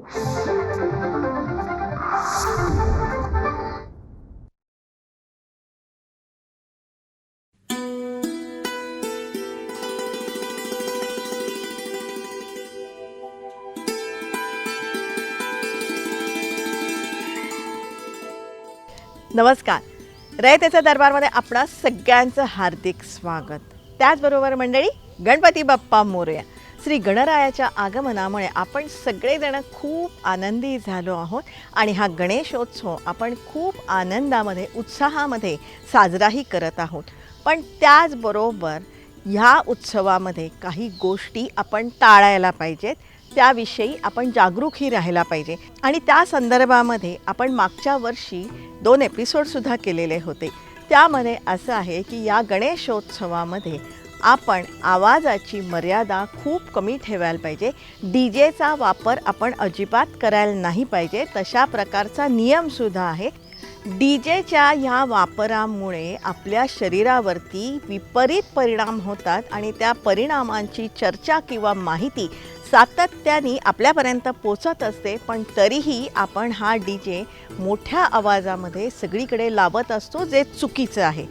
नमस्कार. रयतेच्या दरबारमध्ये आपणा सगळ्यांचं हार्दिक स्वागत. त्याचबरोबर मंडळी गणपती बाप्पा मोरया. श्री गणरायाच्या आगमनामुळे आपण सगळेजण खूप आनंदी झालो आहोत आणि हा गणेशोत्सव आपण खूप आनंदामध्ये उत्साहामध्ये साजराही करत आहोत. पण त्याचबरोबर ह्या उत्सवामध्ये काही गोष्टी आपण टाळायला पाहिजेत. त्याविषयी आपण जागरूकही राहायला पाहिजे. आणि त्या संदर्भामध्ये आपण मागच्या वर्षी दोन एपिसोडसुद्धा केलेले होते. त्यामध्ये असं आहे की या गणेशोत्सवामध्ये आपण आवाजाची मर्यादा खूप कमी ठेवायला पाहिजे. डी जेचा वापर आपण अजिबात करायला नाही पाहिजे. तशा प्रकारचा नियमसुद्धा आहे. डी जेच्या ह्या वापरामुळे आपल्या शरीरावरती विपरीत परिणाम होतात आणि त्या परिणामांची चर्चा किंवा माहिती सातत्याने आपल्यापर्यंत पोचत असते. पण तरीही आपण हा डी जे मोठ्या आवाजामध्ये सगळीकडे लावत असतो जे चुकीचं आहे.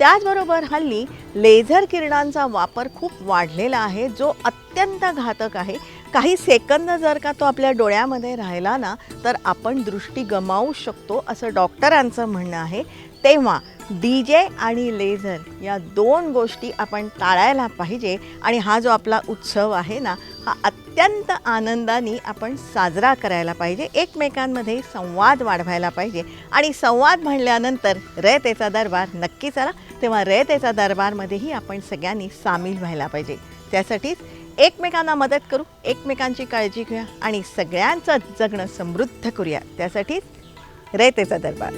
त्याचबरोबर हल्ली लेझर किरणांचा वापर खूप वाढलेला आहे जो अत्यंत घातक आहे. काही सेकंद जर का तो आपल्या डोळ्यामध्ये राहिला ना तर आपण दृष्टी गमावू शकतो असं डॉक्टरांचं म्हणणं आहे. तेव्हा डी जे आणि लेझर या दोन गोष्टी आपण टाळायला पाहिजे आणि हा जो आपला उत्सव आहे ना हा अत्यंत आनंदाने आपण साजरा करायला पाहिजे. एकमेकांमध्ये संवाद वाढवायला पाहिजे. आणि संवाद म्हणल्यानंतर रयतेचा दरबार नक्की चला. तेव्हा रयतेचा दरबारमध्येही आपण सगळ्यांनी सामील व्हायला पाहिजे. त्यासाठीच एकमेकांना मदत करू एकमेकांची काळजी घेऊया आणि सगळ्यांचं जगणं समृद्ध करूया. त्यासाठीच रयतेचा दरबार.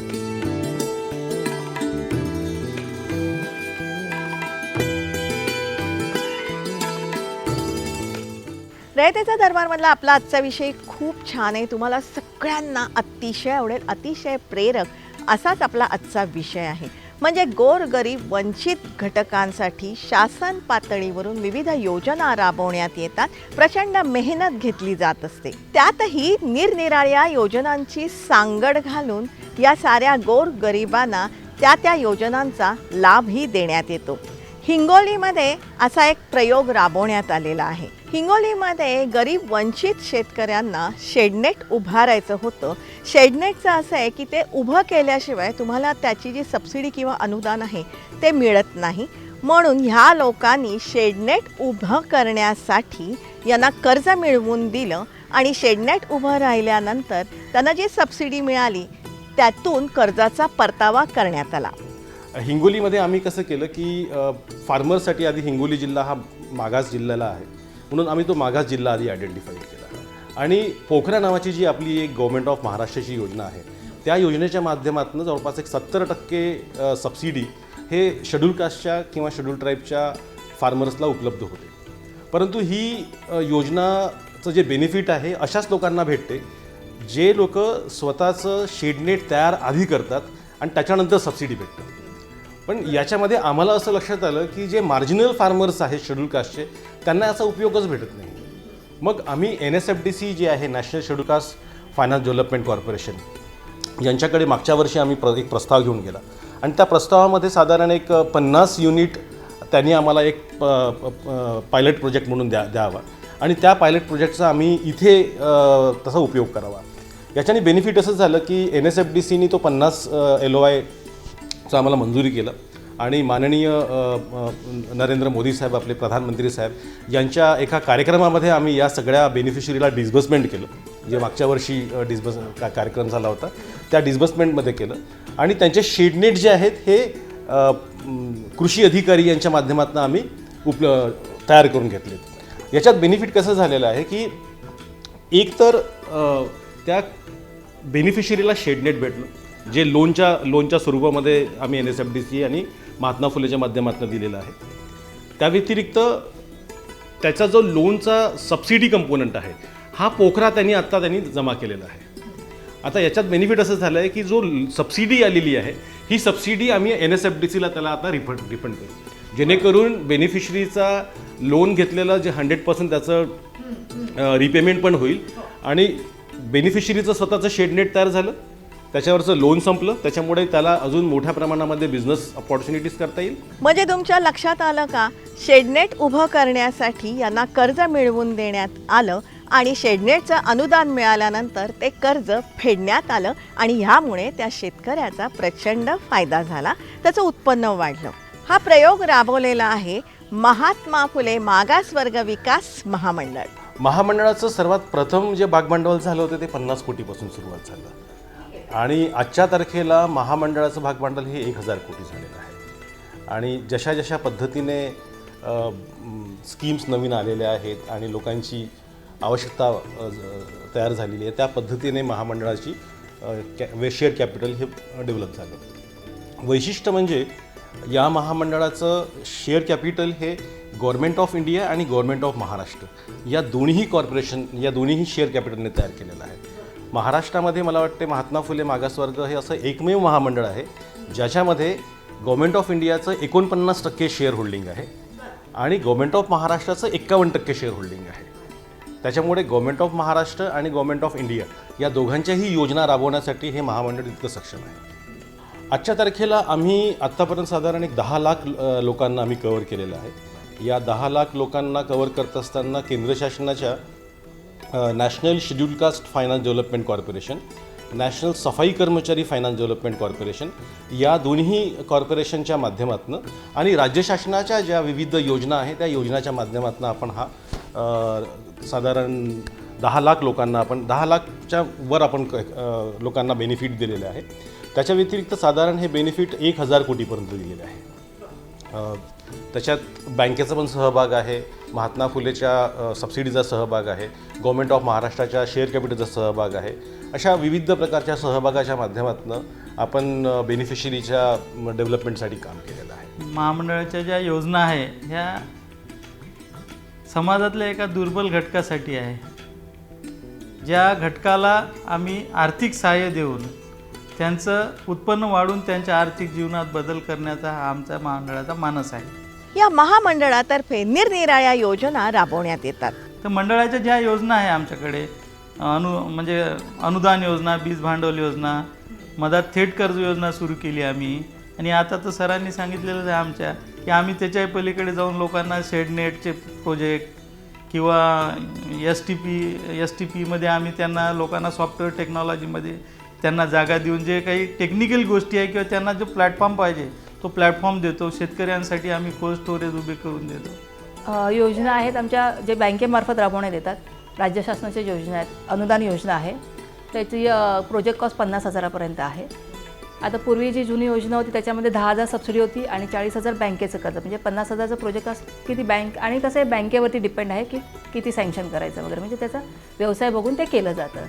रयतेचा दरबारमधला आपला आजचा विषय खूप छान आहे. तुम्हाला सगळ्यांना अतिशय आवडेल अतिशय प्रेरक असाच आपला आजचा विषय आहे. म्हणजे गोरगरीब वंचित घटकांसाठी शासन पातळीवरून विविध योजना राबवण्यात येतात. प्रचंड मेहनत घेतली जात असते. त्यातही निरनिराळ्या योजनांची सांगड घालून या साऱ्या गोरगरिबांना त्या त्या योजनांचा लाभही देण्यात येतो. हिंगोलीमध्ये असा एक प्रयोग राबवण्यात आलेला आहे. हिंगोलीमध्ये गरीब वंचित शेतकऱ्यांना शेडनेट उभारायचं होतं. शेडनेटचं असं आहे की ते उभं केल्याशिवाय तुम्हाला त्याची जी सबसिडी किंवा अनुदान आहे ते मिळत नाही. म्हणून ह्या लोकांनी शेडनेट उभं करण्यासाठी यांना कर्ज मिळवून दिलं आणि शेडनेट उभं राहिल्यानंतर त्यांना जी सबसिडी मिळाली त्यातून कर्जाचा परतावा करण्यात आला. हिंगोलीमध्ये आम्ही कसं केलं की फार्मरसाठी आधी हिंगोली जिल्हा हा मागास जिल्ह्याला आहे. म्हणून आम्ही तो मागास जिल्हा आधी आयडेंटिफाय केला. आणि पोखरा नावाची जी आपली एक गव्हर्मेंट ऑफ महाराष्ट्राची योजना आहे त्या योजनेच्या माध्यमातून जवळपास एक सत्तर टक्के सबसिडी हे शेड्यूल कास्टच्या किंवा शेड्यूल ट्राईबच्या फार्मर्सला उपलब्ध होते. परंतु ही योजनाचं जे बेनिफिट आहे अशाच लोकांना भेटते जे लोक स्वतःचं शेडनेट तयार आधी करतात आणि त्याच्यानंतर सबसिडी भेटतात पण याच्यामध्ये आम्हाला असं लक्षात आलं की जे मार्जिनल फार्मर्स आहेत शेड्यूल कास्टचे त्यांना याचा उपयोगच भेटत नाही. मग आम्ही N S F D C जी आहे national schedule caste finance development corporation यांच्याकडे मागच्या वर्षी आम्ही प्र एक प्रस्ताव घेऊन गेला. आणि त्या प्रस्तावामध्ये साधारण एक पन्नास युनिट त्यांनी आम्हाला एक पायलट प्रोजेक्ट म्हणून द्या द्यावा. आणि त्या पायलट प्रोजेक्टचा आम्ही इथे तसा उपयोग करावा. याच्याने बेनिफिट असं झालं की एन एस एफ डी सीनी तो पन्नास एल ओ आयचं आम्हाला मंजुरी केलं. आणि माननीय नरेंद्र मोदी साहेब आपले प्रधानमंत्री साहेब यांच्या एका कार्यक्रमामध्ये आम्ही या सगळ्या बेनिफिशरीला डिस्बर्समेंट केलं. जे मागच्या वर्षी डिस्बर्स का कार्यक्रम झाला होता त्या डिस्बर्समेंटमध्ये केलं. आणि त्यांचे शेडनेट जे आहेत हे कृषी अधिकारी यांच्या माध्यमातून आम्ही उप तयार करून घेतले. याच्यात बेनिफिट कसं झालेलं आहे की एक तर त्या बेनिफिशरीला शेडनेट भेटलं. जे लोनच्या लोनच्या स्वरूपामध्ये आम्ही N S F D C आणि महात्मा फुलेच्या माध्यमातून दिलेलं आहे. त्या व्यतिरिक्त त्याचा जो लोनचा सबसिडी कंपोनंट आहे हा पोखरा त्यांनी आत्ता त्यांनी जमा केलेला आहे. आता याच्यात बेनिफिट असं झालं आहे की जो सबसिडी आलेली आहे ही सबसिडी आम्ही एन एस एफ डी सीला त्याला आता रिफंड रिफंड करू. जेणेकरून बेनिफिशरीचा लोन घेतलेलं जे हंड्रेड पर्सेंट त्याचं रिपेमेंट पण होईल आणि बेनिफिशरीचं स्वतःचं शेडनेट तयार झालं. त्याच्यावरचं लोन संपलं त्याच्यामुळे त्याला अजून मोठ्या प्रमाणामध्ये बिझनेस ऑपॉर्च्युनिटीज करता येईल. म्हणजे तुमच्या लक्षात आलं का? शेडनेट उभं करण्यासाठी यांना कर्ज मिळवून देण्यात आलं आणि शेडनेटचं अनुदान मिळाल्यानंतर ते कर्ज फेडण्यात आलं आणि ह्यामुळे त्या शेतकऱ्याचा प्रचंड फायदा झाला त्याचं उत्पन्न वाढलं. हा प्रयोग राबवलेला आहे महात्मा फुले मागासवर्ग विकास महामंडळ. महामंडळाचं सर्वात प्रथम जे भागभांडवल झालं होतं ते पन्नास कोटीपासून सुरुवात झालं. आणि आजच्या तारखेला महामंडळाचं भागभांडवल हे एक हजार कोटी झालेलं आहे. आणि जशा जशा पद्धतीने स्कीम्स नवीन आलेल्या आहेत आणि लोकांची आवश्यकता तयार झालेली आहे त्या पद्धतीने महामंडळाची कॅ वे शेअर कॅपिटल हे डेव्हलप झालं. वैशिष्ट्य म्हणजे या महामंडळाचं शेअर कॅपिटल हे गव्हर्मेंट ऑफ इंडिया आणि गव्हर्मेंट ऑफ महाराष्ट्र या दोन्ही कॉर्पोरेशन या दोन्हीही शेअर कॅपिटलने तयार केलेलं आहे. महाराष्ट्रामध्ये मला वाटते महात्मा फुले मागासवर्ग हे असं एकमेव महामंडळ आहे ज्याच्यामध्ये गव्हर्मेंट ऑफ इंडियाचं एकोणपन्नास टक्के शेअर होल्डिंग आहे आणि गव्हर्मेंट ऑफ महाराष्ट्राचं एक्कावन्न टक्के शेअर होल्डिंग आहे. त्याच्यामुळे गव्हर्मेंट ऑफ महाराष्ट्र आणि गव्हर्मेंट ऑफ इंडिया या दोघांच्याही योजना राबवण्यासाठी हे महामंडळ इतकं सक्षम आहे. आजच्या तारखेला आम्ही आत्तापर्यंत साधारण एक दहा लाख लोकांना आम्ही कवर केलेलं आहे. या दहा लाख लोकांना कवर करत असताना केंद्र शासनाच्या national schedule caste finance development corporation national Safai Karamchari finance development corporation या दोन्ही कॉर्पोरेशनच्या माध्यमातून आणि राज्य शासनाच्या ज्या विविध योजना आहेत त्या योजनाच्या माध्यमातून आपण हा साधारण दहा लाख लोकांना आपण दहा लाखच्या वर आपण क- लोकांना बेनिफिट दिलेले आहे. त्याच्या व्यतिरिक्त साधारण हे बेनिफिट एक हजार कोटीपर्यंत दिलेले आहे. त्याच्यात बँकेचा पण सहभाग आहे महात्मा फुलेच्या सबसिडीचा सहभाग आहे. गव्हर्मेंट ऑफ महाराष्ट्राच्या शेअर कॅपिटलचा सहभाग आहे. अशा विविध प्रकारच्या सहभागाच्या माध्यमातून आपण बेनिफिशरीच्या डेव्हलपमेंटसाठी काम केलेलं आहे. महामंडळाच्या ज्या योजना आहे ह्या समाजातल्या एका दुर्बल घटकासाठी आहे. ज्या घटकाला आम्ही आर्थिक सहाय्य देऊन त्यांचं उत्पन्न वाढून त्यांच्या आर्थिक जीवनात बदल करण्याचा हा आमचा महामंडळाचा मानस आहे. या महामंडळातर्फे निरनिराळ्या योजना राबवण्यात येतात. तर मंडळाच्या ज्या योजना आहे आमच्याकडे अनु म्हणजे अनुदान योजना बीज भांडवल योजना मधात थेट कर्ज योजना सुरू केली आम्ही. आणि आता तर सरांनी सांगितलेलंच आहे आमच्या की आम्ही त्याच्या पलीकडे जाऊन लोकांना शेडनेटचे प्रोजेक्ट किंवा S T P S T पीमध्ये आम्ही त्यांना लोकांना सॉफ्टवेअर टेक्नॉलॉजीमध्ये त्यांना जागा देऊन जे काही टेक्निकल गोष्टी आहे किंवा त्यांना जो प्लॅटफॉर्म पाहिजे तो प्लॅटफॉर्म देतो. शेतकऱ्यांसाठी आम्ही कोल्ड स्टोरेज उभे करून देतो. अ, योजना आहेत. आमच्या जे बँकेमार्फत राबवण्यात येतात. राज्य शासनाच्या योजना आहेत. अनुदान योजना आहे. त्याची अ, प्रोजेक्ट कॉस्ट पन्नास हजारापर्यंत आहे. आता पूर्वी जी जुनी योजना होती त्याच्यामध्ये दहा हजार सबसिडी होती आणि चाळीस हजार बँकेचं कर्ज. म्हणजे पन्नास हजारचं प्रोजेक्ट कॉस्ट किती बँक आणि कसं आहे बँकेवरती डिपेंड आहे की किती सँक्शन करायचं वगैरे. म्हणजे त्याचा व्यवसाय बघून ते केलं जातं.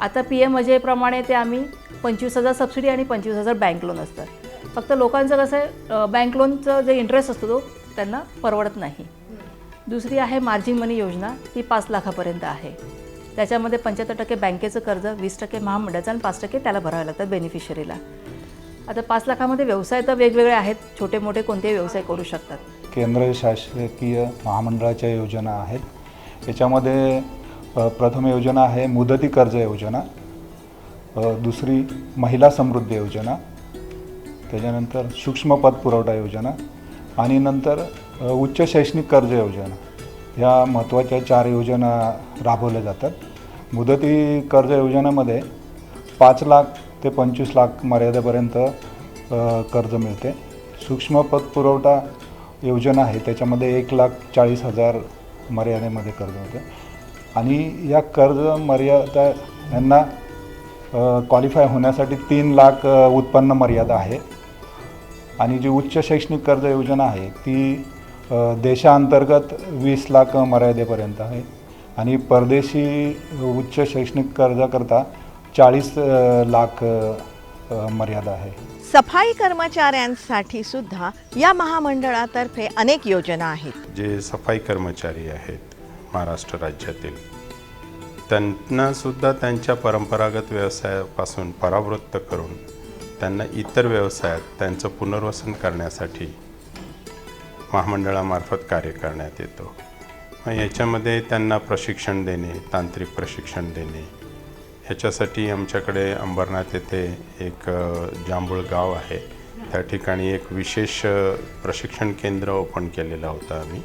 आता पी एम अजयप्रमाणे ते आम्ही पंचवीस हजार सबसिडी आणि पंचवीस हजार बँक लोन असतं फक्त लोकांचं कसं आहे बँक लोनचं जे इंटरेस्ट असतो तो त्यांना परवडत नाही. दुसरी आहे मार्जिन मनी योजना ती पाच लाखापर्यंत आहे. त्याच्यामध्ये पंच्याहत्तर टक्के बँकेचं कर्ज वीस टक्के महामंडळाचं आणि पाच टक्के त्याला भरावे लागतात बेनिफिशरीला आता पाच लाखामध्ये व्यवसाय तर वेगवेगळे आहेत छोटे मोठे कोणतेही व्यवसाय करू शकतात. केंद्र शासकीय महामंडळाच्या योजना आहेत. याच्यामध्ये प्रथम योजना आहे मुदती कर्ज योजना दुसरी महिला समृद्धी योजना त्याच्यानंतर सूक्ष्म पत पुरवठा योजना आणि नंतर उच्च शैक्षणिक कर्ज योजना. ह्या महत्त्वाच्या चार योजना राबवल्या जातात. मुदती कर्ज योजनेमध्ये पाच लाख ते पंचवीस लाख मर्यादेपर्यंत कर्ज मिळते. सूक्ष्म पत पुरवठा योजना आहे त्याच्यामध्ये एक लाख चाळीस हजार मर्यादेमध्ये कर्ज होते आणि या कर्ज मर्यादा यांना क्वालिफाय होण्यासाठी तीन लाख उत्पन्न मर्यादा आहे. आणि जी उच्च शैक्षणिक कर्ज योजना आहे ती देशांतर्गत वीस लाख मर्यादेपर्यंत आहे. आणि परदेशी उच्च शैक्षणिक कर्जाकरता चाळीस लाख मर्यादा आहे. सफाई कर्मचाऱ्यांसाठी सुद्धा या महामंडळातर्फे अनेक योजना आहेत. जे सफाई कर्मचारी आहेत महाराष्ट्र राज्यातील त्यांना सुद्धा त्यांच्या परंपरागत व्यवसायापासून परावृत्त करून त्यांना इतर व्यवसायात त्यांचं पुनर्वसन करण्यासाठी महामंडळामार्फत कार्य करण्यात येतो. मग याच्यामध्ये त्यांना प्रशिक्षण देणे तांत्रिक प्रशिक्षण देणे. ह्याच्यासाठी आमच्याकडे अंबरनाथ येथे एक जांभूळ गाव आहे. त्या ठिकाणी एक विशेष प्रशिक्षण केंद्र ओपन केलेलं होतं आम्ही.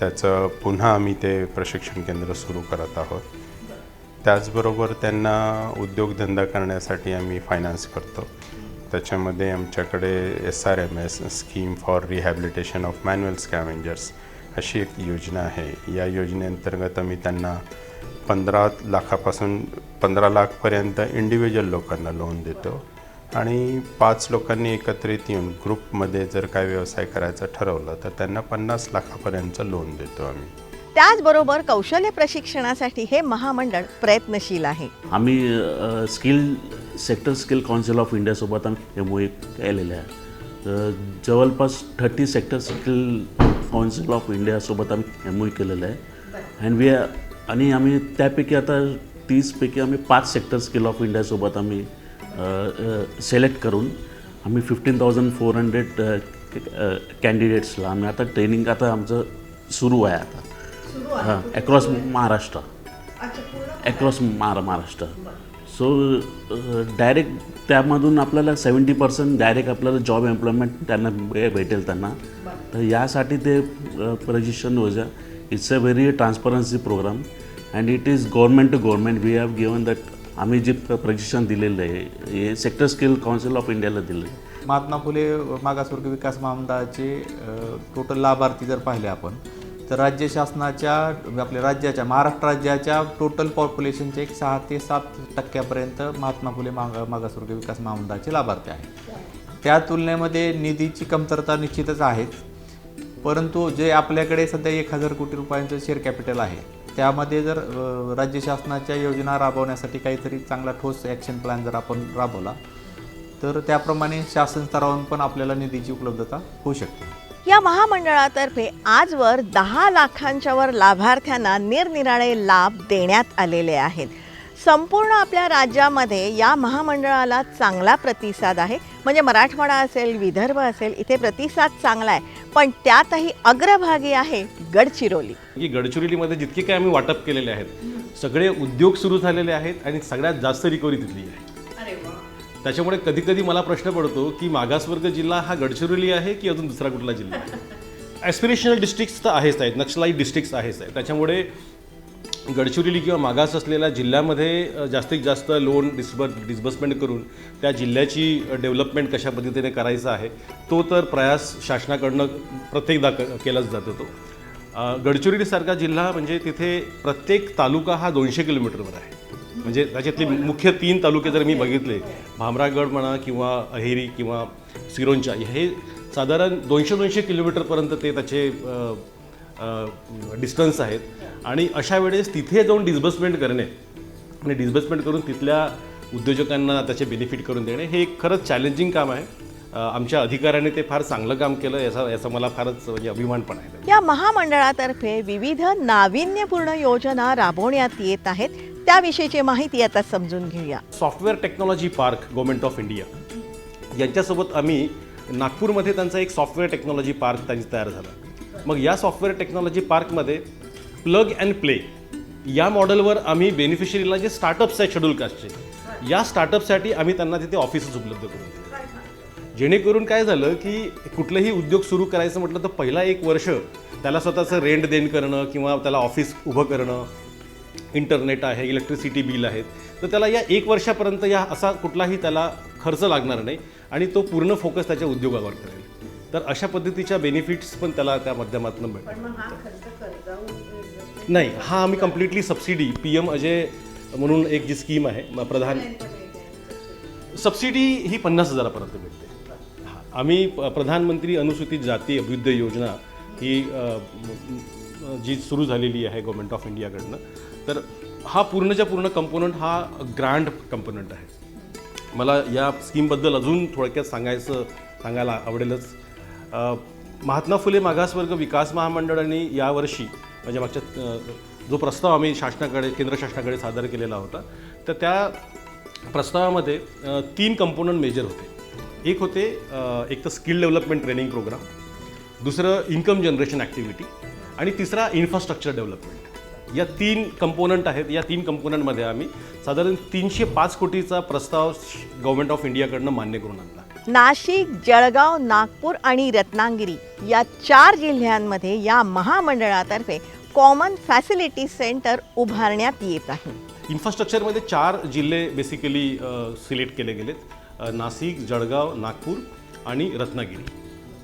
त्याचं पुन्हा आम्ही ते प्रशिक्षण केंद्र सुरू करत आहोत. त्याचबरोबर त्यांना उद्योगधंदा करण्यासाठी आम्ही फायनान्स करतो. त्याच्यामध्ये आमच्याकडे S R M S scheme for rehabilitation of manual scavengers अशी एक योजना आहे. या योजनेअंतर्गत आम्ही त्यांना पंधरा लाखापासून पंधरा लाखपर्यंत इंडिव्हिज्युअल लोकांना लोन देतो. आणि पाच लोकांनी एकत्रित येऊन ग्रुपमध्ये जर काय व्यवसाय करायचा ठरवलं तर त्यांना पन्नास लाखापर्यंतचं लोन देतो आम्ही. त्याचबरोबर कौशल्य प्रशिक्षणासाठी हे महामंडळ प्रयत्नशील आहे. आम्ही skill sector skill council of इंडियासोबत आम्ही एम ओ केलेलं आहे. जवळपास thirty sector skill council of इंडियासोबत आम्ही एम ओ केलेलं आहे. अँड वी आणि आम्ही त्यापैकी आता तीसपैकी आम्ही पाच सेक्टर स्किल ऑफ इंडियासोबत आम्ही सिलेक्ट करून आम्ही फिफ्टीन थाउजंड फोर हंड्रेड कॅन्डिडेट्सला आम्ही आता ट्रेनिंग आता आमचं सुरू आहे आता. हां अक्रॉस महाराष्ट्र. अक्रॉस महारा महाराष्ट्र. सो डायरेक्ट त्यामधून आपल्याला सेवन्टी पर्सेंट डायरेक्ट आपल्याला जॉब एम्प्लॉयमेंट त्यांना भेटेल त्यांना. तर यासाठी ते रजिस्ट्रेशन होजा it's a very transparency program and it is government to government we have given that आम्ही जे प्रशिक्षण दिलेलं आहे हे सेक्टर स्किल काउन्सिल ऑफ इंडियाला दिलं आहे महात्मा फुले मागासवर्ग विकास महामंडळाचे टोटल लाभार्थी जर पाहिले आपण तर राज्य शासनाच्या आपल्या राज्याच्या महाराष्ट्र राज्याच्या टोटल पॉप्युलेशनचे एक सहा ते सात टक्क्यापर्यंत महात्मा फुले मागा मागासवर्ग विकास महामंडळाचे लाभार्थी आहेत. त्या तुलनेमध्ये निधीची कमतरता निश्चितच आहेच. परंतु जे आपल्याकडे सध्या एक हजार कोटी रुपयांचं शेअर कॅपिटल आहे त्यामध्ये जर राज्य शासनाच्या योजना राबवण्यासाठी काहीतरी चांगला ठोस ॲक्शन प्लॅन जर आपण राबवला तर त्याप्रमाणे शासन स्तरावरून पण आपल्याला निधीची उपलब्धता होऊ शकते. या महामंडळातर्फे आजवर दहा लाखांच्या वर लाभार्थ्यांना निरनिराळे लाभ देण्यात आलेले आहेत. संपूर्ण आपल्या राज्यामध्ये या महामंडळाला चांगला प्रतिसाद आहे. म्हणजे मराठवाडा असेल विदर्भ असेल इथे प्रतिसाद चांगला आहे. पण त्यातही अग्रभागी आहे गडचिरोली. की गडचिरोलीमध्ये जितके काही आम्ही वाटप केलेले आहेत सगळे उद्योग सुरू झालेले आहेत आणि सगळ्यात जास्त रिकव्हरी तिथली आहे. त्याच्यामुळे कधी कधी मला प्रश्न पडतो की मागासवर्ग जिल्हा हा गडचिरोली आहे की अजून दुसरा कुठला जिल्हा आहे? ॲस्पिरेशनल डिस्ट्रिक्ट्स तर आहेच आहेत नक्षलाईट डिस्ट्रिक्ट्स आहेच आहेत. त्याच्यामुळे गडचिरोली किंवा मागास असलेल्या जिल्ह्यामध्ये जास्तीत जास्त लोन डिस्बर डिस्बर्समेंट करून त्या जिल्ह्याची डेव्हलपमेंट कशा पद्धतीने करायचा आहे तो तर प्रयास शासनाकडनं प्रत्येकदा क केलाच जातो तो. गडचिरोलीसारखा जिल्हा म्हणजे तिथे प्रत्येक तालुका हा दोनशे किलोमीटरवर आहे. म्हणजे त्याच्यातले मुख्य तीन तालुके जर मी बघितले भामरागड म्हणा किंवा अहेरी किंवा सिरोंचा हे साधारण दोनशे दोनशे किलोमीटरपर्यंत ते त्याचे डिस्टन्स आहेत. आणि अशा वेळेस तिथे जाऊन डिस्बर्समेंट करणे आणि डिस्बर्समेंट करून तिथल्या उद्योजकांना त्याचे बेनिफिट करून देणे हे एक खरंच चॅलेंजिंग काम आहे. आमच्या अधिकाऱ्याने ते फार चांगलं काम केलं याचा याचा मला फारच म्हणजे अभिमान पण आहे. या महामंडळातर्फे विविध नाविन्यपूर्ण योजना राबवण्यात येत आहेत. त्याविषयीची माहिती आता समजून घेऊया. Software technology park government of India. यांच्यासोबत आम्ही नागपूरमध्ये त्यांचा एक सॉफ्टवेअर टेक्नॉलॉजी पार्क त्यांची तयार झाला. मग या सॉफ्टवेअर टेक्नॉलॉजी पार्कमध्ये प्लग अँड प्ले या मॉडेलवर आम्ही बेनिफिशरीला जे स्टार्टअप्स आहेत शेड्यूल कास्टचे या स्टार्टअपसाठी आम्ही त्यांना तिथे ऑफिसेस उपलब्ध करून दिले. जेणेकरून काय झालं की कुठलंही उद्योग सुरू करायचं म्हटलं तर पहिला एक वर्ष त्याला स्वतःचं रेंट देण करणं किंवा त्याला ऑफिस उभं करणं इंटरनेट आहे इलेक्ट्रिसिटी बिल आहेत तर त्याला या एक वर्षापर्यंत या असा कुठलाही त्याला खर्च लागणार नाही आणि तो पूर्ण फोकस त्याच्या उद्योगावर करेल. तर अशा पद्धतीच्या बेनिफिट्स पण त्याला त्या माध्यमातून मिळतात. नाही हा आम्ही completely subsidy P M AJAY म्हणून एक जी स्कीम आहे प्रधान. सबसिडी ही पन्नास हजारापर्यंत मिळते. आम्ही प्रधानमंत्री अनुसूचित जाती अभ्युदय योजना ही जी सुरू झालेली आहे गव्हर्मेंट ऑफ इंडियाकडनं तर हा पूर्णच्या पूर्ण कंपोनंट हा ग्रँड कंपोनंट आहे. मला या स्कीमबद्दल अजून थोडक्यात सांगायचं सांगायला आवडेलच. महात्मा फुले मागासवर्ग विकास महामंडळाने यावर्षी म्हणजे मागच्या जो प्रस्ताव आम्ही शासनाकडे केंद्र शासनाकडे सादर केलेला होता तर त्या प्रस्तावामध्ये तीन कंपोनंट मेजर होते. एक होते एक तर स्किल डेव्हलपमेंट ट्रेनिंग प्रोग्राम दुसरं इन्कम जनरेशन ॲक्टिव्हिटी आणि तिसरा इन्फ्रास्ट्रक्चर डेव्हलपमेंट या तीन कंपोनंट आहेत. या तीन कंपोनंटमध्ये आम्ही साधारण तीनशे पाच कोटीचा प्रस्ताव गव्हर्नमेंट ऑफ इंडियाकडनं मान्य करून आणला. नाशिक जळगाव नागपूर आणि रत्नागिरी या चार जिल्ह्यांमध्ये या महामंडळातर्फे कॉमन फॅसिलिटी सेंटर उभारण्यात येत आहे. इन्फ्रास्ट्रक्चरमध्ये चार जिल्हे बेसिकली सिलेक्ट केले गेलेत. नाशिक जळगाव नागपूर आणि रत्नागिरी.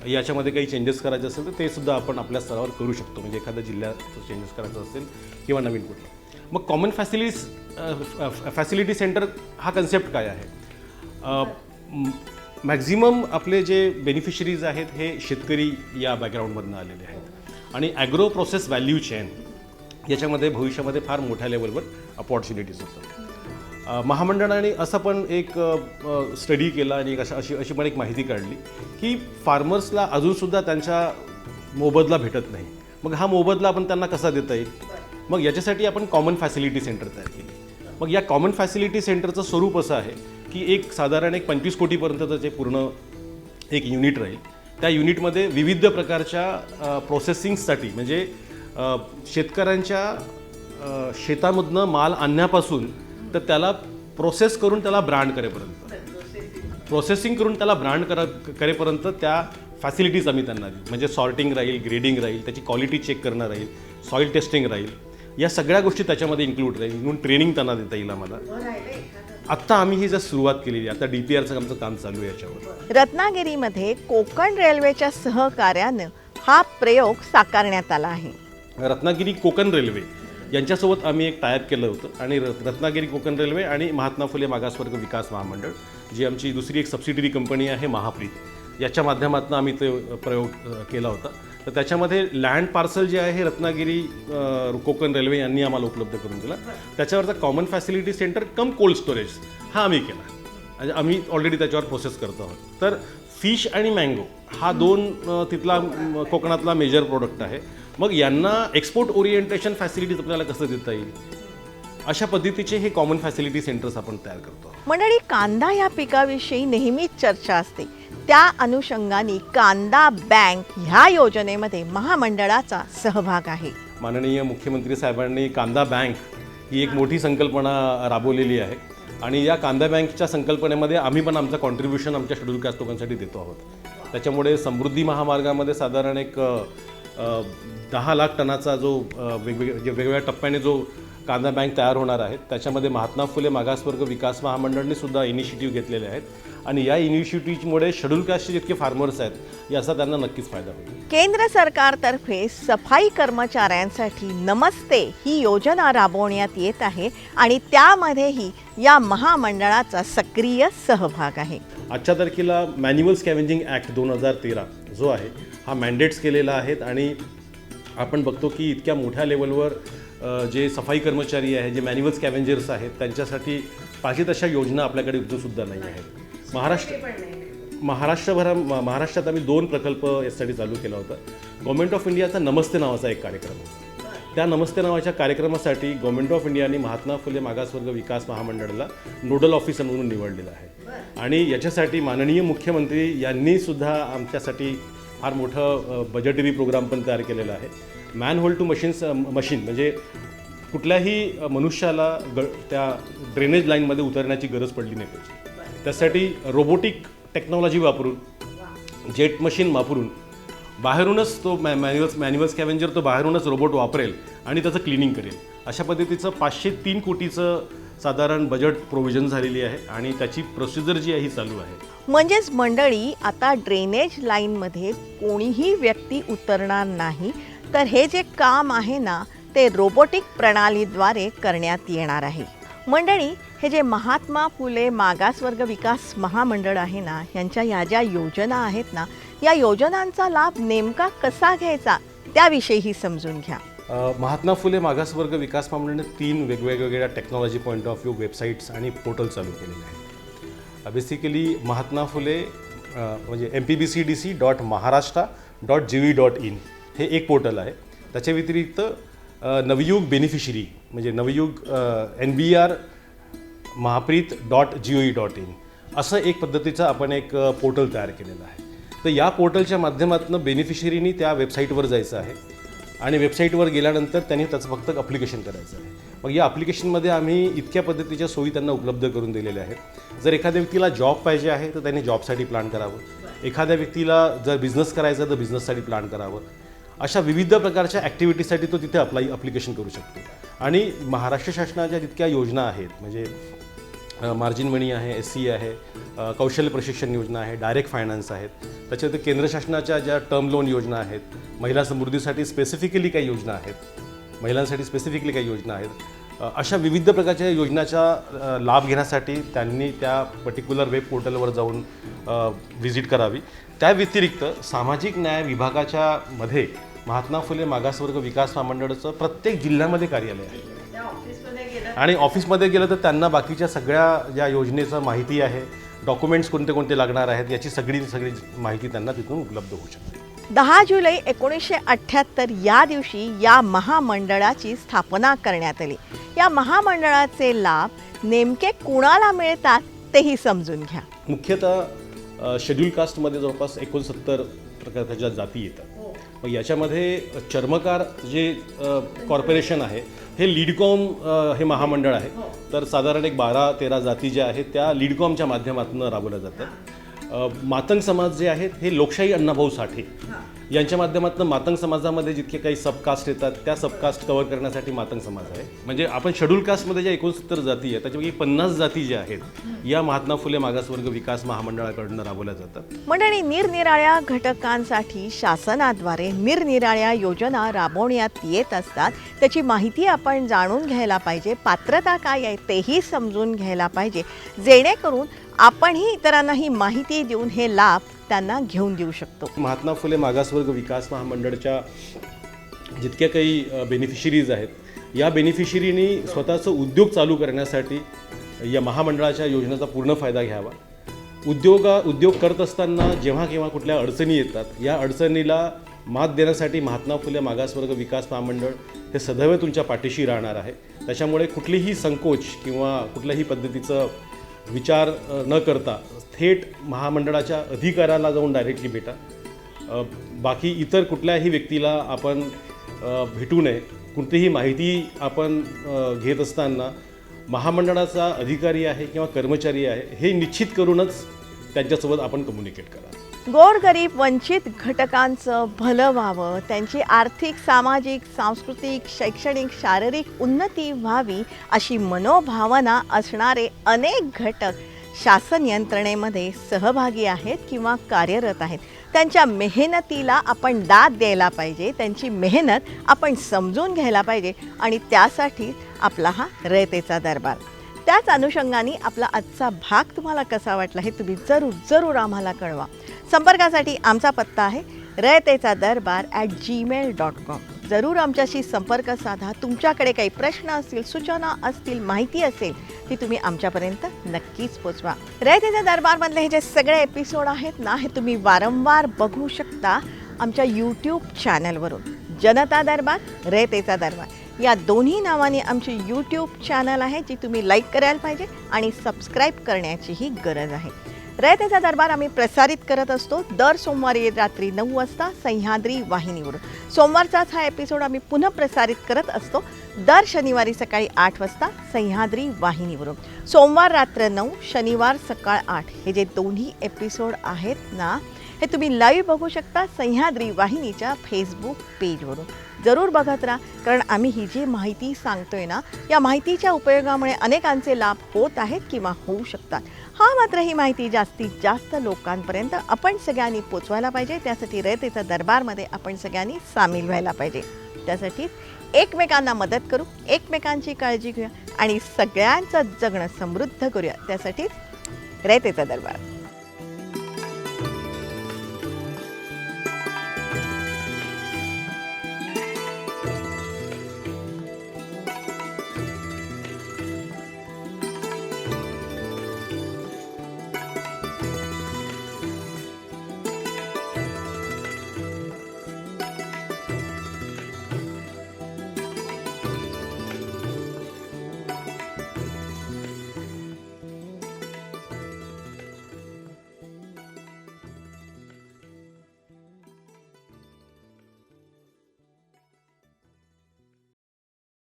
याच्यामध्ये काही चेंजेस करायचे असेल तर ते सुद्धा आपण आपल्या स्तरावर करू शकतो. म्हणजे एखाद्या जिल्ह्यात चेंजेस करायचं असेल किंवा नवीन कुठलं. मग कॉमन फॅसिलिटीज फॅसिलिटी सेंटर हा कन्सेप्ट काय आहे? मॅक्झिमम आपले जे बेनिफिशरीज आहेत हे शेतकरी या बॅकग्राऊंडमधनं आलेले आहेत. आणि ॲग्रो प्रोसेस व्हॅल्यू चेन याच्यामध्ये भविष्यामध्ये फार मोठ्या लेवलवर अपॉर्च्युनिटीज होतात. महामंडळाने असं पण एक स्टडी केला आणि एक अशा अशी अशी पण एक माहिती काढली की फार्मर्सला अजूनसुद्धा त्यांच्या मोबदला भेटत नाही. मग हा मोबदला आपण त्यांना कसा देता येईल? मग याच्यासाठी आपण कॉमन फॅसिलिटी सेंटर तयार केली. मग या कॉमन फॅसिलिटी सेंटरचं स्वरूप असं आहे की एक साधारण एक पंचवीस कोटीपर्यंतचं जे पूर्ण एक युनिट राहील त्या युनिटमध्ये विविध प्रकारच्या प्रोसेसिंगसाठी म्हणजे शेतकऱ्यांच्या शेतामधनं माल आणण्यापासून तर त्याला प्रोसेस करून त्याला ब्रँड करेपर्यंत. प्रोसेसिंग करून त्याला ब्रँड करा करेपर्यंत त्या फॅसिलिटीज आम्ही त्यांना देऊ. म्हणजे सॉर्टिंग राहील ग्रेडिंग राहील त्याची क्वालिटी चेक करणं राहील सॉईल टेस्टिंग राहील. या सगळ्या गोष्टी त्याच्यामध्ये इन्क्लूड राहील. म्हणून ट्रेनिंग त्यांना देता येईल आम्हाला. आत्ता आम्ही ही जर सुरुवात केलेली आहे आता डी पी आरचं आमचं काम चालू आहे याच्यावर. रत्नागिरीमध्ये कोकण रेल्वेच्या सहकार्यानं हा प्रयोग साकारण्यात आला आहे. रत्नागिरी कोकण रेल्वे यांच्यासोबत आम्ही एक टायप केलं होतं. आणि रत्नागिरी कोकण रेल्वे आणि महात्मा फुले मागासवर्ग विकास महामंडळ जी आमची दुसरी एक सबसिडरी कंपनी आहे महाप्रीत. याच्या माध्यमातून आम्ही ते प्रयोग केला होता. तर त्याच्यामध्ये लँड पार्सल जे आहे रत्नागिरी कोकण रेल्वे यांनी आम्हाला उपलब्ध करून दिला. त्याच्यावरचा common facility center cum cold storage हा आम्ही केला. म्हणजे आम्ही ऑलरेडी त्याच्यावर प्रोसेस करतो आहोत. तर फिश आणि मँगो हा दोन तिथला कोकणातला मेजर प्रोडक्ट आहे. मग यांना एक्सपोर्ट ओरिएंटेशन फॅसिलिटीज आपल्याला कसं देता येईल? अशा पद्धतीचे हे कॉमन फॅसिलिटी सेंटर्स आपण तयार करतो. मंडळी कांदा या पिकाविषयी नेहमीच चर्चा असते. त्या अनुषंगाने कांदा बँक ह्या योजनेमध्ये महामंडळाचा सहभाग आहे. माननीय मुख्यमंत्री साहेबांनी कांदा बँक ही एक मोठी संकल्पना राबवलेली आहे. आणि या कांदा बँकच्या संकल्पनेमध्ये आम्ही पण आमचं कॉन्ट्रीब्युशन आमच्या शेड्यूल कास्ट लोकांसाठी देतो आहोत. त्याच्यामुळे समृद्धी महामार्गामध्ये साधारण एक दहा लाख टनाचा जो वेगवेगळ्या जे वेगवेगळ्या टप्प्याने जो कांदा बँक तयार होणार आहे त्याच्यामध्ये महात्मा फुले मागासवर्ग विकास महामंडळाने सुद्धा इनिशिएटिव्ह घेतलेले आहेत. आणि या इनिशिएटिव्हमुळे शेड्यूल कास्टचे जितके फार्मर्स आहेत याचा त्यांना नक्कीच फायदा होईल. केंद्र सरकारतर्फे सफाई कर्मचाऱ्यांसाठी नमस्ते ही योजना राबवण्यात येत आहे आणि त्यामध्येही या महामंडळाचा सक्रिय सहभाग आहे. आजच्या तारखेला मॅन्युअल स्कॅव्हेंजिंग ॲक्ट दोन हजार तेरा जो आहे हा मॅन्डेट्स केलेला आहेत आणि आपण बघतो की इतक्या मोठ्या लेवलवर जे सफाई कर्मचारी आहे जे मॅन्युअल स्कॅव्हेंजर्स आहेत त्यांच्यासाठी पाहिजे तशा योजना आपल्याकडे सुद्धा नाही आहेत. महाराष्ट्र महाराष्ट्रभरा महाराष्ट्रात आम्ही दोन प्रकल्प यासाठी चालू केला होता. गव्हर्नमेंट ऑफ इंडियाचा नमस्ते नावाचा एक कार्यक्रम त्या नमस्ते नावाच्या कार्यक्रमासाठी गव्हर्नमेंट ऑफ इंडियाने महात्मा फुले मागासवर्ग विकास महामंडळाला नोडल ऑफिसर म्हणून निवडलेलं आहे. आणि याच्यासाठी माननीय मुख्यमंत्री यांनी सुद्धा आमच्यासाठी फार मोठं बजेटरी प्रोग्राम पण तयार केलेला आहे. Manhole to machines machine म्हणजे कुठल्याही मनुष्याला ग त्या ड्रेनेज लाईनमध्ये उतरण्याची गरज पडली नाही पाहिजे. त्यासाठी रोबोटिक टेक्नॉलॉजी वापरून जेट मशीन वापरून बाहेरूनच तो मॅ मॅन्युअल मॅन्युअल स्कॅव्हेंजर तो बाहेरूनच रोबोट वापरेल आणि त्याचं क्लिनिंग करेल. अशा पद्धतीचं पाचशे तीन कोटीचं साधारण बजेट प्रोव्हिजन झालेली आहे आणि त्याची प्रोसिजर जी आहे ही चालू आहे. म्हणजेच मंडळी आता ड्रेनेज लाईनमध्ये कोणीही व्यक्ती उतरणार नाही तर हे जे काम आहे ना ते रोबोटिक प्रणालीद्वारे करण्यात येणार आहे. मंडळी हे जे महात्मा फुले मागासवर्ग विकास महामंडळ आहे ना यांच्या या ज्या योजना आहेत ना या योजनांचा लाभ नेमका कसा घ्यायचा त्याविषयीही समजून घ्या. महात्मा फुले मागासवर्ग विकास महामंडळाने तीन वेगवेगळ्या technology point of view websites आणि पोर्टल चालू केलेले आहेत. बेसिकली महात्मा फुले म्हणजे M P B C D C dot Maharashtra dot G V dot in हे एक पोर्टल आहे. त्याच्या व्यतिरिक्त नवयुग बेनिफिशरी म्हणजे Navyug N B R Mahapreet dot G O E dot in असं एक पद्धतीचं आपण एक पोर्टल तयार केलेलं आहे. तर या पोर्टलच्या माध्यमातून बेनिफिशरीनी त्या वेबसाईटवर जायचं आहे. आणि वेबसाईटवर गेल्यानंतर त्यांनी त्याचं फक्त अप्लिकेशन करायचं आहे. मग या अप्लिकेशनमध्ये आम्ही इतक्या पद्धतीच्या सोयी त्यांना उपलब्ध करून दिलेल्या आहेत. जर एखाद्या व्यक्तीला जॉब पाहिजे आहे तर त्यांनी जॉबसाठी प्लॅन करावं. एखाद्या व्यक्तीला जर बिझनेस करायचा तर बिझनेससाठी प्लॅन करावं. अशा विविध प्रकारच्या ॲक्टिव्हिटीसाठी तो तिथे अप्लाय अप्लिकेशन करू शकतो. आणि महाराष्ट्र शासनाच्या जितक्या योजना आहेत म्हणजे मार्जिन मणी आहे एस सी आहे कौशल्य प्रशिक्षण योजना आहे डायरेक्ट फायनान्स आहेत. त्याच्यानंतर केंद्र शासनाच्या ज्या टर्म लोन योजना आहेत महिला समृद्धीसाठी स्पेसिफिकली काही योजना आहेत महिलांसाठी स्पेसिफिकली काही योजना आहेत अशा विविध प्रकारच्या योजनाचा लाभ घेण्यासाठी त्यांनी त्या पर्टिक्युलर वेब पोर्टलवर जाऊन व्हिजिट करावी. त्या व्यतिरिक्त सामाजिक न्याय विभागाच्या मध्ये महात्मा फुले मागासवर्ग विकास महामंडळाचं प्रत्येक जिल्ह्यामध्ये कार्यालय आहे. आणि ऑफिसमध्ये गेलं तर त्यांना बाकीच्या सगळ्या ज्या योजनेचं माहिती आहे डॉक्युमेंट्स कोणते कोणते लागणार आहेत याची सगळी सगळी माहिती त्यांना तिथून उपलब्ध होऊ शकते. दहा जुलै एकोणीसशे अठ्ठ्याहत्तर या दिवशी या महामंडळाची स्थापना करण्यात आली. या महामंडळाचे लाभ नेमके कुणाला मिळतात तेही समजून घ्या. मुख्यतः शेड्यूल कास्टमध्ये जवळपास एकोणसत्तर प्रकारच्या जाती येतात. मग याच्यामध्ये चर्मकार जे कॉर्पोरेशन आहे हे लीडकॉम हे महामंडळ आहे. तर साधारण एक बारा तेरा जाती ज्या आहेत त्या लीडकॉमच्या माध्यमातून राबवल्या जातात. मातंग समाज जे आहेत हे लोकशाही अण्णाभाऊ साठे. यांच्या माध्यमातून मातंग समाजामध्ये जितके काही सबकास्ट येतात त्या सबकास्ट कव्हर करण्यासाठी मातंग समाज आहे. म्हणजे आपण शेड्यूल कास्टमध्ये ज्या एकोणसत्तर जाती आहेत त्याच्यापैकी पन्नास जाती ज्या आहेत या महात्मा फुले मागासवर्ग विकास महामंडळाकडून राबवल्या जातात. मंडळी निरनिराळ्या घटकांसाठी शासनाद्वारे निरनिराळ्या योजना राबवण्यात येत असतात. त्याची माहिती आपण जाणून घ्यायला पाहिजे. पात्रता काय आहे तेही समजून घ्यायला पाहिजे. जेणेकरून आपणही इतरांना ही माहिती देऊन हे लाभ त्यांना घेऊन देऊ शकतो. महात्मा फुले मागासवर्ग विकास महामंडळच्या जितक्या काही बेनिफिशरीज आहेत या बेनिफिशरीनी स्वतःचं उद्योग चालू करण्यासाठी या महामंडळाच्या योजनेचा पूर्ण फायदा घ्यावा. उद्योगा उद्योग करत असताना जेव्हा केव्हा कुठल्या अडचणी येतात या अडचणीला मात देण्यासाठी महात्मा फुले मागासवर्ग विकास महामंडळ हे सदैव तुमच्या पाठीशी राहणार आहे. त्याच्यामुळे कुठलीही संकोच किंवा कुठल्याही पद्धतीचं विचार न करता थेट महामंडळाच्या अधिकाऱ्याला जाऊन डायरेक्टली भेटा. बाकी इतर कुठल्याही व्यक्तीला आपण भेटू नये. कोणतीही माहिती आपण घेत असताना महामंडळाचा अधिकारी आहे किंवा कर्मचारी आहे हे निश्चित करूनच त्यांच्यासोबत आपण कम्युनिकेट करा. गोरगरीब वंचित घटकांचं भलं व्हावं त्यांची आर्थिक सामाजिक सांस्कृतिक शैक्षणिक शारीरिक उन्नती व्हावी अशी मनोभावना असणारे अनेक घटक शासन यंत्रणेमध्ये सहभागी आहेत किंवा कार्यरत आहेत. त्यांच्या मेहनतीला आपण दाद द्यायला पाहिजे त्यांची मेहनत आपण समजून घ्यायला पाहिजे आणि त्यासाठी आपला हा रयतेचा दरबार. त्याच अनुषंगाने आपला आजचा भाग तुम्हाला कसा वाटला हे तुम्ही जरूर जरूर आम्हाला कळवा. संपर्कासाठी आमचा पत्ता आहे रयतेचा Darbar at Gmail dot com जरूर आमच्याशी संपर्क साधा. तुमच्याकडे काही प्रश्न असतील सूचना असतील माहिती असेल ती तुम्ही आमच्यापर्यंत नक्कीच पोचवा. रयतेच्या दरबारमधले हे जे सगळे एपिसोड आहेत ना हे तुम्ही वारंवार बघू शकता आमच्या यूट्यूब चॅनलवरून जनता दरबार रयतेचा दरबार. या दोन्ही नावाने आमची यूट्यूब चॅनल आहे जी तुम्ही लाईक करायला पाहिजे आणि सबस्क्राईब करण्याचीही गरज आहे. रयतेचा दरबार आम्ही प्रसारित करत असतो. दर सोमवारी रात्री नऊ वाजता सह्याद्री वाहिनीवरून सोमवारचाच हा एपिसोड आम्ही पुन्हा प्रसारित करत असतो. दर शनिवारी सकाळी आठ वाजता सह्याद्री वाहिनीवरून सोमवार रात्र नऊ शनिवार सकाळ आठ. हे जे दोन्ही एपिसोड आहेत ना हे तुम्ही लाईव्ह बघू शकता सह्याद्री वाहिनीच्या फेसबुक पेजवरून जरूर बघत राहा कारण आम्ही ही जी माहिती सांगतोय ना या माहितीच्या उपयोगामुळे अनेकांचे लाभ होत आहेत किंवा होऊ शकतात. हा मात्र ही माहिती जास्तीत जास्त लोकांपर्यंत आपण सगळ्यांनी पोचवायला पाहिजे. त्यासाठी रयतेचा दरबारमध्ये आपण सगळ्यांनी सामील व्हायला पाहिजे. त्यासाठी एकमेकांना मदत करू एकमेकांची काळजी घेऊया आणि सगळ्यांचं जगणं समृद्ध करूया. त्यासाठी रयतेचा दरबार.